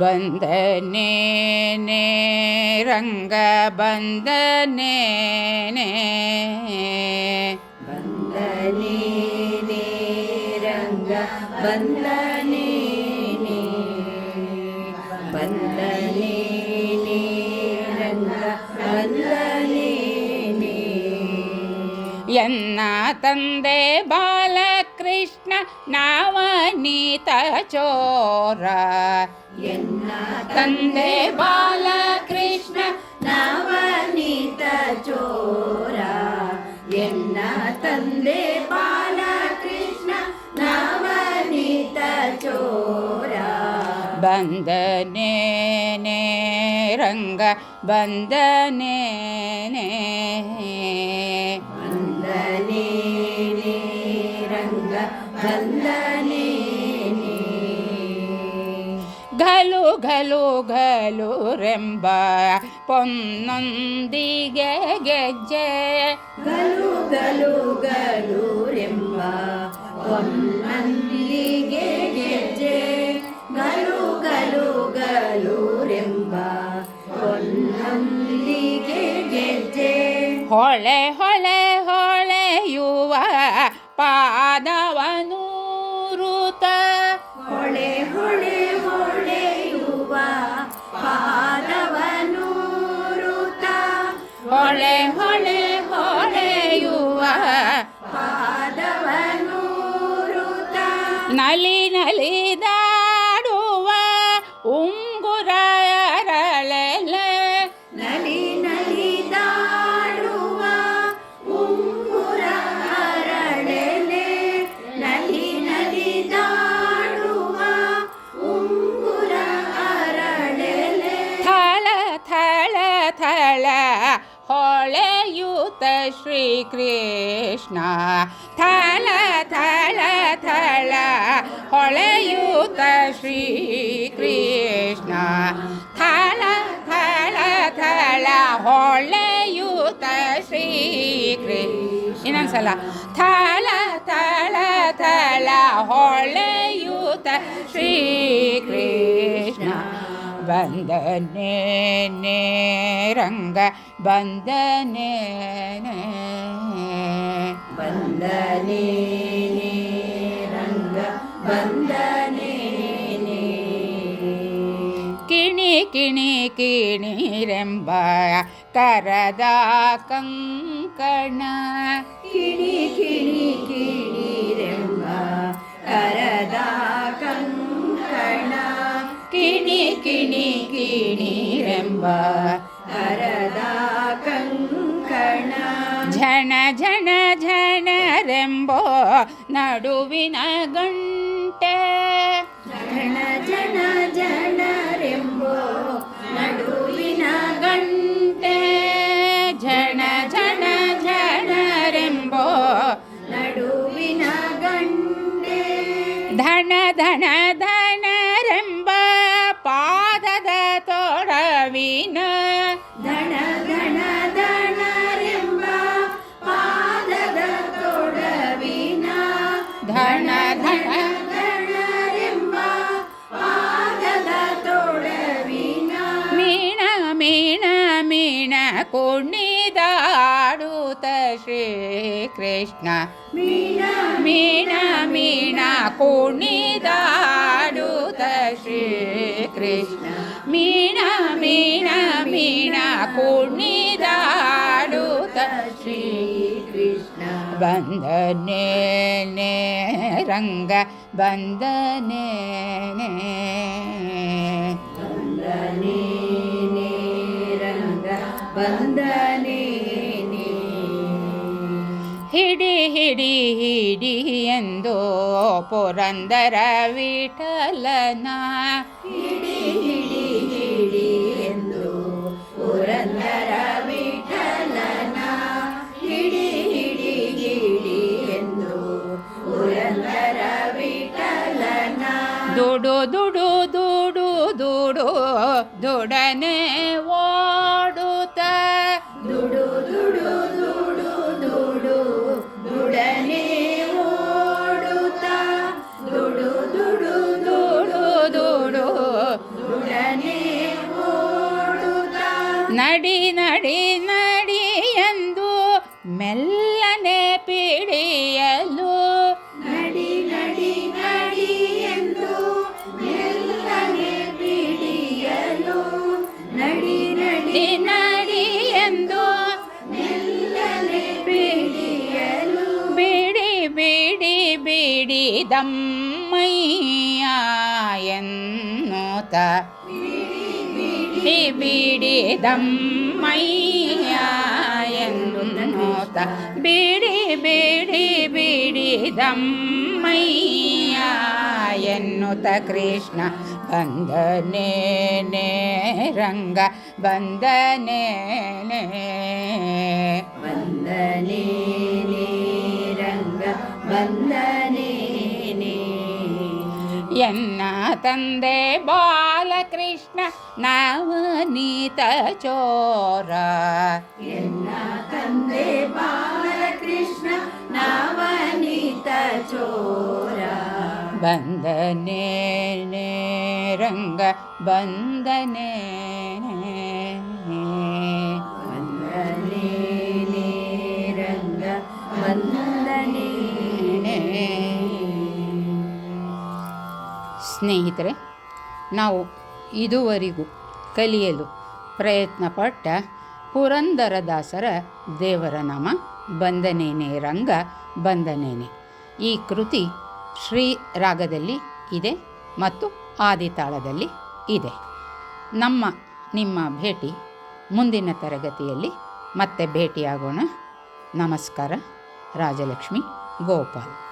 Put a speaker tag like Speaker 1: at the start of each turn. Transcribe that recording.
Speaker 1: ಬಂದನೇನೆ ರಂಗ ಬಂದನೇನೆ
Speaker 2: ಬಂದನೇನೆ ರಂಗ ಬಂದನೇನೆ ಬಂದನೇನೆ ರಂಗ ಬಂದನೇನೆ
Speaker 1: ಎನ್ನ ತಂದೆ ಬಾಲಕೃಷ್ಣ ನಾವನೀತ ಚೋರ. ತಂದೆ ಬಾಲಕೃಷ್ಣ
Speaker 2: ನವನೀತ ಚೋರ. ಎನ್ನ ತಂದೆ ಬಾಲಕೃಷ್ಣ ನವನೀತ ಚೋರ.
Speaker 1: ಬಂದನೇನೆ ರಂಗ ಬಂದನೇನೆ
Speaker 2: ಬಂದನೇನೆ ರಂಗ ಬಂದನೇನೆ
Speaker 1: ಗಲು ಗಲು ಗಲು ರೆಂಬ ಪೊನ್ನೊಂದಿಗೆ ಗೆಜ್ಜೆ
Speaker 2: ಗಲು ಗಲು ಗಲು ರೆಂಬ ಹೊನ್ನಲ್ಲಿಗೆ ಗೆಜ್ಜೆ ಗಲು ಗಲು ಗಲು ರೆಂಬ ಹೊನ್ನಲ್ಲಿಗೆ ಗೆಜ್ಜೆ
Speaker 1: ಹೊಳೆ ಹೊಳೆ ಹೊಳೆಯುವ ಪಾದವನು
Speaker 2: ಹೊಳೆ ಹೊಳೆ ಹೊಳೆಯುವ ಪಾದವನು ಋತ
Speaker 1: ನಲಿ ನಲಿದಾಡುವ ಉಂಗುರ ಅರಳೆಲೆ
Speaker 2: ನಲಿ ನಲಿದಾಡುವ ಉಂಗುರ ಹರಳೆಲೆ ನಲಿ ನಲಿದಾಡುವ ಉಂಗುರ
Speaker 1: ಥಳ ಥಳ ಥಳ ಹೊಳೆಯುತ ಶ್ರೀಕೃಷ್ಣ ಥಳ ಥಳ ಥಳ ಹೊಳೆಯುತ ಶ್ರೀಕೃಷ್ಣ ಥಳ ಥಳ ಥಳ ಹೊಳೆಯುತ ಶ್ರೀಕೃಷ್ಣ ಇನ್ನೊಂದ್ಸಲ ಥಳ ಥಳ ಥಳ ಹೊಳೆಯುತ ಶ್ರೀಕೃಷ್ಣ ബന്ധനേ നേരംഗ ബന്ധനേ
Speaker 2: ബന്ധനേ രംഗ ബന്ധനേ
Speaker 1: കിണി കിണി കിണി രംബ കരദാ
Speaker 2: കങ്കണ. കിണി കിണി കിണി രംബ കര
Speaker 1: ಕಿಣಿ ಕಿಣಿ ಕಿಣಿರೆಂಬ
Speaker 2: ಅರದ ಕಂಕಣ.
Speaker 1: ಝಣ ಝಣ ಝಣರೆಂಬೋ ನಡುವಿನ ಗಂಟೆ.
Speaker 2: ಜನ ಜನ
Speaker 1: ತೊಡವಿನ
Speaker 2: ಧನ ಧನ ಧನರೆಂಬ ಪಾದದ ತೊಡವಿನ
Speaker 1: ಧನ ಧನ
Speaker 2: ಧನರೆಂಬ ಪಾದದ ತೊಡವಿನ
Speaker 1: ಮೀಣ ಮೀಣ ಮೀಣ ಕುಣಿದಾಡುತ್ತ ಶ್ರೀಕೃಷ್ಣ
Speaker 2: ಮೀನ
Speaker 1: ಮೀಣ ಮೀಣ ಕುಣಿದಾಡುತ್ತ ಶ್ರೀಕೃಷ್ಣ ಮೀಣ ಮೀಣ ಮೀಣ ಕುಣಿದಾಡುತ್ತ ಶ್ರೀ
Speaker 2: ಕೃಷ್ಣ
Speaker 1: ಬಂದನೇನೆ ರಂಗ ಬಂದನೇನೆ
Speaker 2: ಬಂದನೇನೆ ರಂಗ ಬಂದನೇನೆ
Speaker 1: ಹಿಡಿ ಹಿಡಿ ಹಿಡಿ ಎಂದು ಪುರಂದರ ವಿಠಲನ.
Speaker 2: ಹಿಡಿ ಹಿಡಿ ಹಿಡಿ ಎಂದು ಪುರಂದರ ವಿಠಲನ. ಹಿಡಿ ಹಿಡಿ ಹಿಡಿ ಎಂದು ಪುರಂದರ ವಿಠಲನ.
Speaker 1: ದುಡು ದುಡು ದುಡು ದುಡು ದುಡನೆ ನಡಿ ನಡಿ ಎಂದು ಮೆಲ್ಲನೆ ಪಿಡಿಯಲು.
Speaker 2: ನಡಿ ನಡಿ ನಡಿ ಎಂದು ಮೆಲ್ಲನೆ ಪಿಡಿಯಲು. ನಡಿ ನಡಿ
Speaker 1: ನಡಿ ಎಂದು
Speaker 2: ಮೆಲ್ಲನೆ ಪಿಡಿಯಲು.
Speaker 1: ಬಿಡಿ ಬಿಡಿ ಬಿಡಿ ದಮ್ಮಯ್ಯ ಎನ್ನುತ್ತ. ಬಿಡಿ ಬಿಡಿ ಎಂದು ನೋತ ಬಿಡಿ ಬಿಡಿ ಬಿಡಿ ದಮ್ಮಯ್ಯ ಎನ್ನುತ್ತ ಕೃಷ್ಣ. ಬಂದನೇನೆ ರಂಗ ಬಂದನೇನೆ
Speaker 2: ವಂದನೆ ರಂಗ ವಂದನೆ
Speaker 1: ಎನ್ನ ತಂದೆ ಬಾಲಕೃಷ್ಣ ನವನೀತ ಚೋರ
Speaker 2: ಎನ್ನ ತಂದೆ ಬಾಲಕೃಷ್ಣ ನವನೀತ ಚೋರ
Speaker 1: ಬಂದನೇನೆ ರಂಗ ಬಂದನೇ
Speaker 2: ವಂದನೆ ರಂಗ ವಂದನೆ
Speaker 1: ಸ್ನೇಹಿತರೆ, ನಾವು ಇದುವರೆಗೂ ಕಲಿಯಲು ಪ್ರಯತ್ನಪಟ್ಟ ಪುರಂದರದಾಸರ ದೇವರ ನಾಮ ಬಂದನೇನೆ ರಂಗ ಬಂದನೇನೆ. ಈ ಕೃತಿ ಶ್ರೀ ರಾಗದಲ್ಲಿ ಇದೆ ಮತ್ತು ಆದಿತಾಳದಲ್ಲಿ ಇದೆ. ನಮ್ಮ, ನಿಮ್ಮ ಭೇಟಿ ಮುಂದಿನ ತರಗತಿಯಲ್ಲಿ ಮತ್ತೆ ಭೇಟಿಯಾಗೋಣ. ನಮಸ್ಕಾರ, ರಾಜಲಕ್ಷ್ಮಿ ಗೋಪಾಲ್.